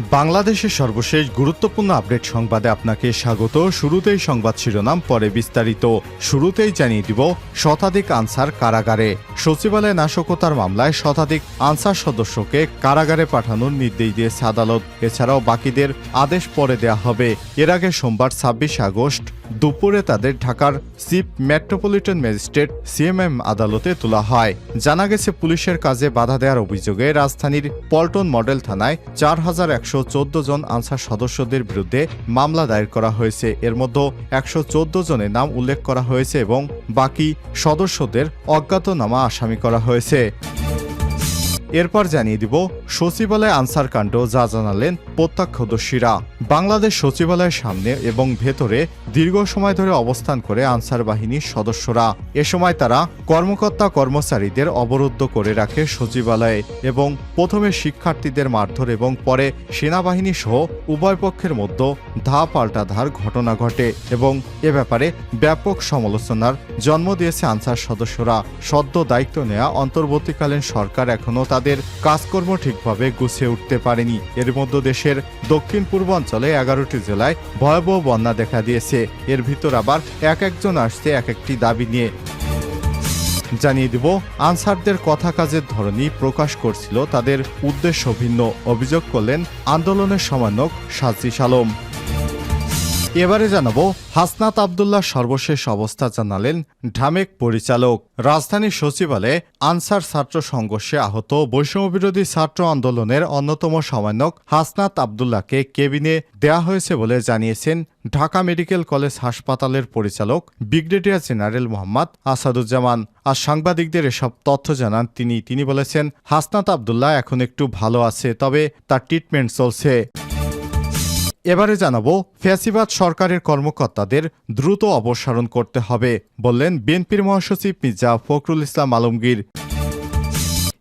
বাংলাদেশের সর্বশেষ গুরুত্বপূর্ণ আপডেট সংবাদে আপনাকে স্বাগত। শুরুতেই সংবাদ শিরোনাম, পরে বিস্তারিত। শুরুতেই জানিয়ে দিব, শতাধিক আনসার কারাগারে। সচিবালয় নাশকতার মামলায় শতাধিক আনসার সদস্যকে কারাগারে পাঠানোর নির্দেশ দিয়েছে আদালত। এছাড়াও বাকিদের আদেশ পরে দেয়া হবে। এর আগে সোমবার ছাব্বিশ আগস্ট দুপুরে তাদের ঢাকার চিফ মেট্রোপলিটন ম্যাজিস্ট্রেট সিএমএম আদালতে তোলা হয়। জানা গেছে, পুলিশের কাজে বাধা দেওয়ার অভিযোগে রাজধানীর পল্টন মডেল থানায় চার হাজার একশো চোদ্দ জন আনসার সদস্যদের বিরুদ্ধে মামলা দায়ের করা হয়েছে। এর মধ্যে একশো চোদ্দ জনের নাম উল্লেখ করা হয়েছে এবং বাকি সদস্যদের অজ্ঞাতনামা আসামি করা হয়েছে। এরপর জানিয়ে দিব সচিবালয় আনসার কাণ্ড যা জানালেন প্রত্যক্ষদর্শীরা। বাংলাদেশ সচিবালয়ের সামনে এবং ভেতরে দীর্ঘ সময় ধরে অবস্থান করে আনসার বাহিনীর সদস্যরা। এ সময় তারা কর্মকর্তা কর্মচারীদের অবরুদ্ধ করে রাখে সচিবালয়ে এবং প্রথমে শিক্ষার্থীদের মারধর এবং পরে সেনাবাহিনী সহ উভয় পক্ষের মধ্যে ধা পাল্টা ধার ঘটনা ঘটে এবং এ ব্যাপারে ব্যাপক সমালোচনার জন্ম দিয়েছে আনসার সদস্যরা। সদ্য দায়িত্ব নেওয়া অন্তর্বর্তীকালীন সরকার এখনও তাদের কাজকর্ম ঠিকভাবে গুছিয়ে উঠতে পারেনি। এর মধ্যে দেশের দক্ষিণ পূর্বাঞ্চলে এগারোটি জেলায় ভয়াবহ বন্যা দেখা দিয়েছে। এর ভিতর আবার এক একজন আসছে এক একটি দাবি নিয়ে। জানিয়ে দিব, আনসারদের কথা কাজের ধরনই প্রকাশ করছিল তাদের উদ্দেশ্য ভিন্ন। অভিযোগ করলেন, আন্দোলনের সমন্বয়ক সাজিস আলম এবারে জানাব, হাসনাত আবদুল্লাহ সর্বশেষ অবস্থা জানালেন ঢামেক পরিচালক। রাজধানীর সচিবালয়ে আনসার ছাত্র সংঘর্ষে আহত বৈষম্যবিরোধী ছাত্র আন্দোলনের অন্যতম সমন্বয়ক হাসনাত আবদুল্লাহকে কেবিনে দেয়া হয়েছে বলে জানিয়েছেন ঢাকা মেডিকেল কলেজ হাসপাতালের পরিচালক ব্রিগেডিয়ার জেনারেল মোহাম্মদ আসাদুজ্জামান। আর সাংবাদিকদের এসব তথ্য জানান তিনি। তিনি বলেছেন, হাসনাত আবদুল্লাহ এখন একটু ভালো আছে, তবে তার ট্রিটমেন্ট চলছে। এবারে জানাব, ফ্যাসিবাদ সরকারের কর্মকর্তাদের দ্রুত অপসারণ করতে হবে, বললেন বিএনপির মহাসচিব মির্জা ফখরুল ইসলাম আলমগীর।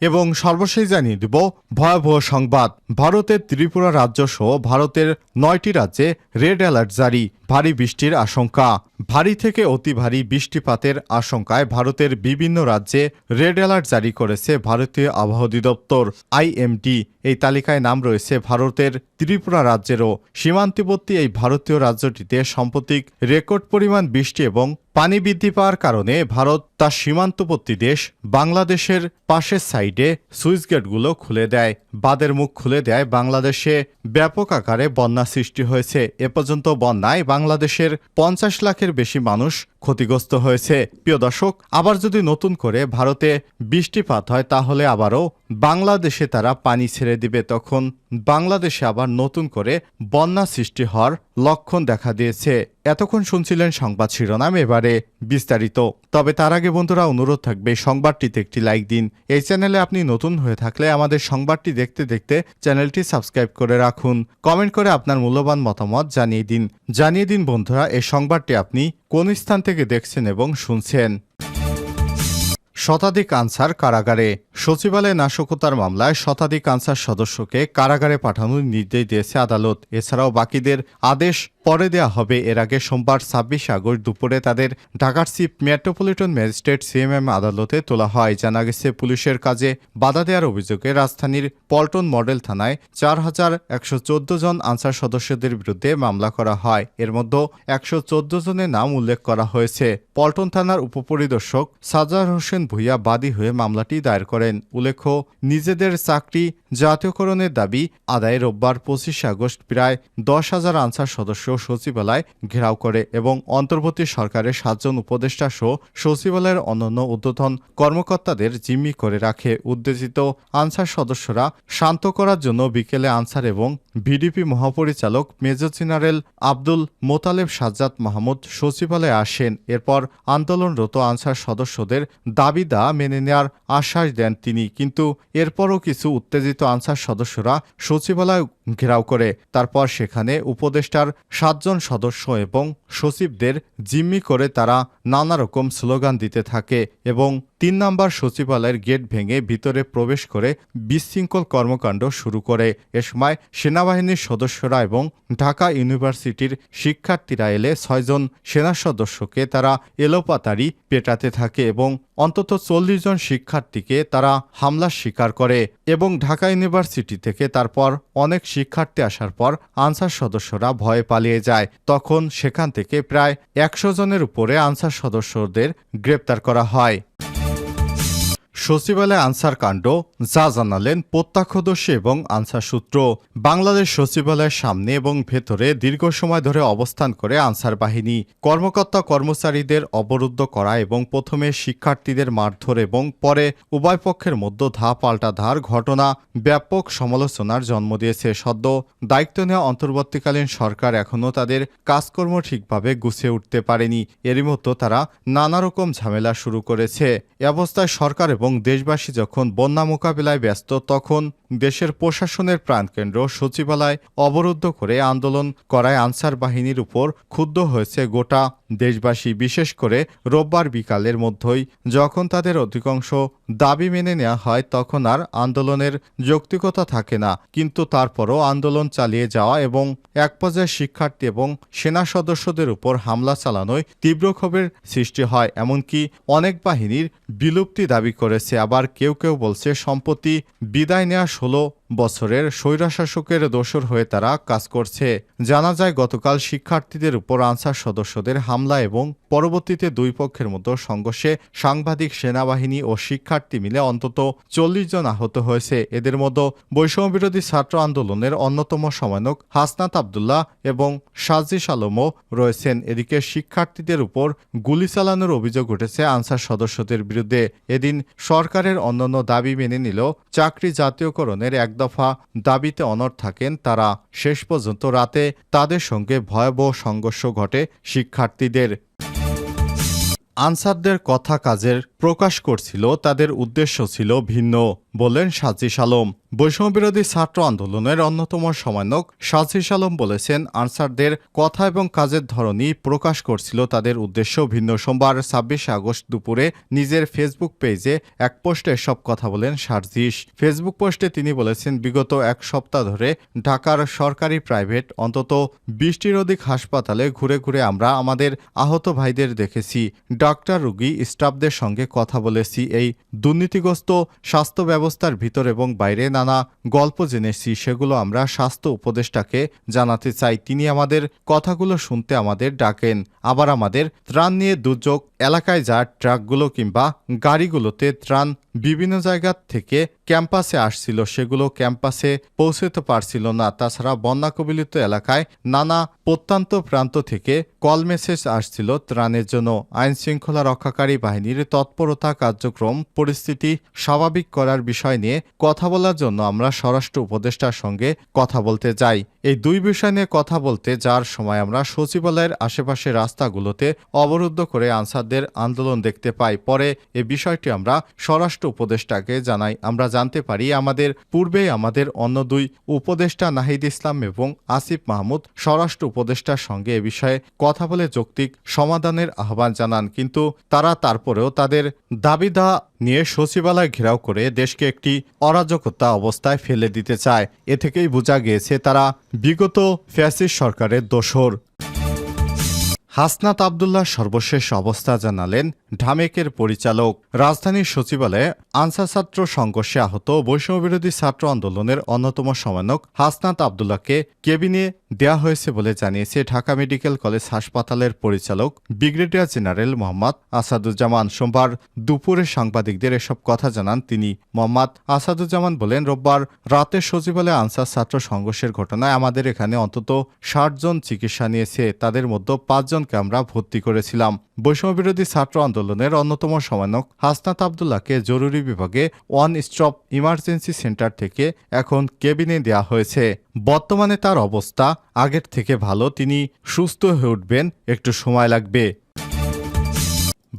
এবং সর্বশেষ জানিয়ে দেব, ভয়াবহ সংবাদ, ভারতের ত্রিপুরা রাজ্য সহ ভারতের নয়টি রাজ্যে রেড অ্যালার্ট জারি। ভারী বৃষ্টির আশঙ্কা। ভারী থেকে অতি ভারী বৃষ্টিপাতের আশঙ্কায় ভারতের বিভিন্ন রাজ্যে রেড অ্যালার্ট জারি করেছে ভারতীয় আবহাওয়া অধিদপ্তর, আইএমডি। এই তালিকায় নাম রয়েছে ভারতের ত্রিপুরা রাজ্যেরও। সীমান্তবর্তী এই ভারতীয় রাজ্যটিতে সাম্প্রতিক রেকর্ড পরিমাণ বৃষ্টি এবং পানি বৃদ্ধি পাওয়ার কারণে ভারত তার সীমান্তবর্তী দেশ বাংলাদেশের পাশের সাইডে সুইচ গেটগুলো খুলে দেয়। বাদের মুখ খুলে দেয় বাংলাদেশে ব্যাপক আকারে বন্যা সৃষ্টি হয়েছে। এ পর্যন্ত বন্যায় বাংলাদেশের পঞ্চাশ লাখের বেশি মানুষ ক্ষতিগ্রস্ত হয়েছে। প্রিয় দর্শক, আবার যদি নতুন করে ভারতে বৃষ্টিপাত হয়, তাহলে আবারও বাংলাদেশে তারা পানি ছেড়ে দিবে। তখন বাংলাদেশে আবার নতুন করে বন্যা সৃষ্টি হওয়ার লক্ষণ দেখা দিয়েছে। এতক্ষণ শুনছিলেন সংবাদ শিরোনাম, এবারে বিস্তারিত। তবে তার আগে বন্ধুরা, অনুরোধ থাকবে, সংবাদটিতে একটি লাইক দিন। এই চ্যানেলে আপনি নতুন হয়ে থাকলে আমাদের সংবাদটি দেখতে দেখতে চ্যানেলটি সাবস্ক্রাইব করে রাখুন। কমেন্ট করে আপনার মূল্যবান মতামত জানিয়ে দিন। জানিয়ে দিন বন্ধুরা, এই সংবাদটি আপনি কোন স্থান থেকে দেখছেন এবং শুনছেন। শতাধিক আনসার কারাগারে। সচিবালয়ে নাশকতার মামলায় শতাধিক আনসার সদস্যকে কারাগারে পাঠানোর নির্দেশ দিয়েছে আদালত। এছাড়াও বাকিদের আদেশ পরে দেয়া হবে। এর আগে সোমবার ছাব্বিশ আগস্ট দুপুরে তাদের ঢাকার চিফ মেট্রোপলিটন ম্যাজিস্ট্রেট সিএমএম আদালতে তোলা হয়। জানা গেছে, পুলিশের কাজে বাধা দেওয়ার অভিযোগে রাজধানীর পল্টন মডেল থানায় চার হাজার একশো চোদ্দ জন আনসার সদস্যদের বিরুদ্ধে মামলা করা হয়। এর মধ্যে একশো চোদ্দ জনের নাম উল্লেখ করা হয়েছে। পল্টন থানার উপপরিদর্শক সাজার হোসেন ভুইয়া বাদী হয়ে মামলাটি দায়ের করেন। উল্লেখ্য, নিজেদের চাকরি জাতীয়করণের দাবি আদায়ে রোববার পঁচিশে আগস্ট প্রায় দশ হাজার আনসার সদস্য সচিবালয় ঘেরাও করে এবং অন্তর্বর্তী সরকারের সাতজন উপদেষ্টা সহ সচিবালয়ের অন্যান্য উদ্বোধন কর্মকর্তাদের জিম্মি করে রাখে। উত্তেজিত আনসার সদস্যরা শান্ত করার জন্য বিকেলে আনসার এবং ভিডিপি মহাপরিচালক মেজর জেনারেল আব্দুল মোতালেব সাজ্জাদ মাহমুদ সচিবালয়ে আসেন। এরপর আন্দোলনরত আনসার সদস্যদের দাবি দা মেনে নেওয়ার আশ্বাস দেন তিনি। কিন্তু এরপরও কিছু উত্তেজিত আনসার সদস্যরা সচিবালয় ঘেরাও করে। তারপর সেখানে উপদেষ্টার সাতজন সদস্য এবং সচিবদের জিম্মি করে তারা নানা রকম স্লোগান দিতে থাকে এবং তিন নম্বর সচিবালয়ের গেট ভেঙে ভিতরে প্রবেশ করে বিশৃঙ্খল কর্মকাণ্ড শুরু করে। এ সময় সেনাবাহিনীর সদস্যরা এবং ঢাকা ইউনিভার্সিটির শিক্ষার্থীরা এলে ছয়জন সেনা সদস্যকে তারা এলোপাতারি পেটাতে থাকে এবং অন্তত চল্লিশ জন শিক্ষার্থীকে তারা হামলার শিকার করে এবং ঢাকা ইউনিভার্সিটি থেকে তারপর অনেক শিক্ষার্থী আসার পর আনসার সদস্যরা ভয়ে পালিয়ে যায়। তখন সেখান থেকে প্রায় একশো জনের উপরে আনসার সদস্যদের গ্রেপ্তার করা হয়। সচিবালয় আনসার কাণ্ড, যা জানালেন প্রত্যক্ষদর্শী এবং আনসার সূত্র। বাংলাদেশ সচিবালয়ের সামনে এবং ভেতরে দীর্ঘ সময় ধরে অবস্থান করে আনসার বাহিনী, কর্মকর্তা কর্মচারীদের অবরুদ্ধ করা এবং প্রথমে শিক্ষার্থীদের মারধর এবং পরে উভয় পক্ষের মধ্যে ধা পাল্টা ধার ঘটনা ব্যাপক সমালোচনার জন্ম দিয়েছে। সদ্য দায়িত্ব নেওয়া অন্তর্বর্তীকালীন সরকার এখনও তাদের কাজকর্ম ঠিকভাবে গুছিয়ে উঠতে পারেনি। এরই মধ্যে তারা নানা রকম ঝামেলা শুরু করেছে। এ অবস্থায় সরকার দেশবাসী যখন বন্যা মোকাবিলায় ব্যস্ত, তখন দেশের প্রশাসনের প্রাণকেন্দ্র সচিবালয় অবরুদ্ধ করে আন্দোলন করায় আনসার বাহিনীর উপর ক্ষুব্ধ হয়েছে গোটা দেশবাসী, বিশেষ করে রোববার বিকালের মধ্যেই। যখন তাদের অধিকাংশ দাবি মেনে নেওয়া হয়, তখন আর আন্দোলনের যৌক্তিকতা থাকে না। কিন্তু তারপরও আন্দোলন চালিয়ে যাওয়া এবং এক পর্যায়ে শিক্ষার্থী এবং সেনা সদস্যদের উপর হামলা চালানোয় তীব্র ক্ষোভের সৃষ্টি হয়। এমনকি অনেক বাহিনীর বিলুপ্তি দাবি করেছে আবার কেউ কেউ বলছে সম্প্রতি বিদায় নেওয়া ষোলো বছরের স্বৈরাশাসকের দোসর হয়ে তারা কাজ করছে। জানা যায়, গতকাল শিক্ষার্থীদের উপর আনসার সদস্যদের হামলা এবং পরবর্তীতে দুই পক্ষের মধ্যে সংঘর্ষে সাংবাদিক, সেনাবাহিনী ও শিক্ষার্থী মিলে অন্তত চল্লিশ জন আহত হয়েছে। এদের মধ্যে বৈষম্যবিরোধী ছাত্র আন্দোলনের অন্যতম সমন্বয়ক হাসনাত আবদুল্লাহ এবং সাজিস আলমও রয়েছেন। এদিকে শিক্ষার্থীদের উপর গুলি চালানোর অভিযোগ উঠেছে আনসার সদস্যদের বিরুদ্ধে। এদিন সরকারের অন্যান্য দাবি মেনে নিলেও চাকরি জাতীয়করণের এক দফা দাবিতে অনর থাকেন তারা। শেষ পর্যন্ত রাতে তাদের সঙ্গে ভয়াবহ সংঘর্ষ ঘটে শিক্ষার্থীদের। আনসারদের কথা কাজের প্রকাশ করছিল, তাদের উদ্দেশ্য ছিল ভিন্ন বললেন সাজিস আলম। বৈষম্যবিরোধী ছাত্র আন্দোলনের অন্যতম সমন্বয়ক সাজিস আলম বলেছেন, আনসারদের কথা এবং কাজের ধরনই প্রকাশ করছিল তাদের উদ্দেশ্য। ভিন্ন সোমবার ছাব্বিশে আগস্ট দুপুরে নিজের ফেসবুক পেজে এক পোস্টে সব কথা বলেন সার্জিস। ফেসবুক পোস্টে তিনি বলেছেন, বিগত এক সপ্তাহ ধরে ঢাকার সরকারি প্রাইভেট অন্তত বিশটির অধিক হাসপাতালে ঘুরে ঘুরে আমরা আমাদের আহত ভাইদের দেখেছি। ডাক্তার, রুগী, স্টাফদের সঙ্গে কথা বলেছি। এই দুর্নীতিগ্রস্ত স্বাস্থ্য ব্যবস্থার ভিতর এবং বাইরে নানা গল্প জেনেছি, সেগুলো আমরা স্বাস্থ্য উপদেষ্টাকে জানাতে চাই। তিনি আমাদের কথাগুলো শুনতে আমাদের ডাকেন। আবার আমাদের ত্রাণ নিয়ে দুর্যোগ, এলাকায় যা ট্রাকগুলো কিংবা গাড়িগুলোতে ত্রাণ বিভিন্ন জায়গা থেকে ক্যাম্পাসে আসছিল। সেগুলো ক্যাম্পাসে পৌঁছতে পারছিল না। তাছাড়া বন্যা কবলিত এলাকায় নানা প্রত্যন্ত প্রান্ত থেকে কল মেসেজ আসছিল ত্রাণের জন্য। আইন শৃঙ্খলা রক্ষাকারী বাহিনীর তৎপরতা, কার্যক্রম, পরিস্থিতি স্বাভাবিক করার বিষয় নিয়ে কথা বলার জন্য আমরা স্বরাষ্ট্র উপদেষ্টার সঙ্গে কথা বলতে যাই। এই দুই বিষয় নিয়ে কথা বলতে যার সময় আমরা সচিবালয়ের আশেপাশে রাস্তাগুলোতে অবরুদ্ধ করে আনসারদের আন্দোলন দেখতে পাই। পরে এ বিষয়টি আমরা স্বরাষ্ট্র উপদেষ্টাকে জানাই, আমরা জানতে পারি আমাদের পূর্বে আমাদের অন্য দুই উপদেষ্টা নাহিদ ইসলাম এবং আসিফ মাহমুদ স্বরাষ্ট্র উপদেষ্টার সঙ্গে এ বিষয়ে কথা বলে যৌক্তিক সমাধানের আহ্বান জানান, কিন্তু তারা তারপরেও তাদের দাবিদা নিয়ে সচিবালয় ঘেরাও করে দেশকে একটি অরাজকতা অবস্থায় ফেলে দিতে চায়। এ থেকেই বোঝা গিয়েছে তারা বিগত ফ্যাসিস্ট সরকারের দোসর হাসনাত আবদুল্লাহ সর্বশেষ অবস্থা জানালেন ঢামেকের পরিচালক। রাজধানীর সচিবালয়ে আনসার ছাত্র সংঘর্ষে আহত বৈষম্যবিরোধী ছাত্র আন্দোলনের অন্যতম সমন্বয়ক হাসনাত আবদুল্লাহকে কেবিনে দেয়া হয়েছে বলে জানিয়েছে ঢাকা মেডিকেল কলেজ হাসপাতালের পরিচালক ব্রিগেডিয়ার জেনারেল মোহাম্মদ আসাদুজ্জামান। সোমবার দুপুরে সাংবাদিকদের এসব কথা জানান তিনি। মোহাম্মদ আসাদুজ্জামান বলেন, রোববার রাতে সচিবালয়ে আনসার ছাত্র সংঘর্ষের ঘটনায় আমাদের এখানে অন্তত ষাট জন চিকিৎসা নিয়েছে, তাদের মধ্যে পাঁচজনকে আমরা ভর্তি করেছিলাম। বৈষম্যবিরোধী ছাত্র আন্দোলনের অন্যতম সমন্বয়ক হাসনাত আবদুল্লাহকে জরুরি বিভাগে ওয়ান স্টপ ইমার্জেন্সি সেন্টার থেকে এখন কেবিনে দেয়া হয়েছে। বর্তমানে তার অবস্থা, আগের থেকে ভালো, তিনি সুস্থ হয়ে উঠবেন, একটু সময় লাগবে।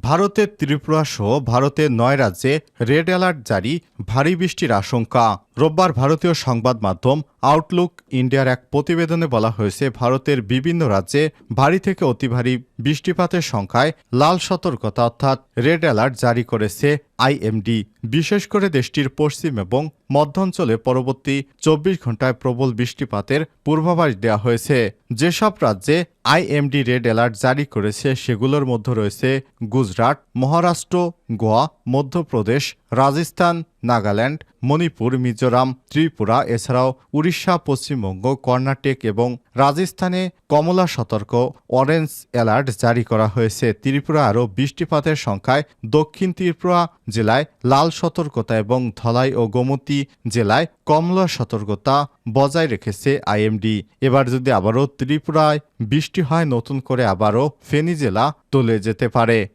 ভারতের ত্রিপুরা সহ ভারতের নয় রাজ্যে রেড অ্যালার্ট জারি, ভারী বৃষ্টির আশঙ্কা। রোববার ভারতীয় সংবাদ মাধ্যম আউটলুক ইন্ডিয়ার এক প্রতিবেদনে বলা হয়েছে, ভারতের বিভিন্ন রাজ্যে ভারী থেকে অতি ভারী বৃষ্টিপাতের সংখ্যায় লাল সতর্কতা অর্থাৎ রেড অ্যালার্ট জারি করেছে আইএমডি বিশেষ করে দেশটির পশ্চিম এবং মধ্যাঞ্চলে পরবর্তী চব্বিশ ঘন্টায় প্রবল বৃষ্টিপাতের পূর্বাভাস দেওয়া হয়েছে। যেসব রাজ্যে আইএমডি রেড অ্যালার্ট জারি করেছে, সেগুলোর মধ্যে রয়েছে গুজরাট, মহারাষ্ট্র, গোয়া, মধ্যপ্রদেশ রাজস্থান, নাগাল্যান্ড, মণিপুর, মিজোরাম, ত্রিপুরা, এছাড়াও উড়িষ্যা, পশ্চিমবঙ্গ, কর্ণাটক এবং রাজস্থানে কমলা সতর্ক অরেঞ্জ অ্যালার্ট জারি করা হয়েছে। ত্রিপুরা আরও বৃষ্টিপাতের সংখ্যায় দক্ষিণ ত্রিপুরা জেলায় লাল সতর্কতা এবং ধলাই ও গোমতী জেলায় কমলা সতর্কতা বজায় রেখেছে আইএমডি। এবার যদি আবারও ত্রিপুরায় বৃষ্টি হয়, নতুন করে আবারও ফেনী জেলা তুলে যেতে পারে।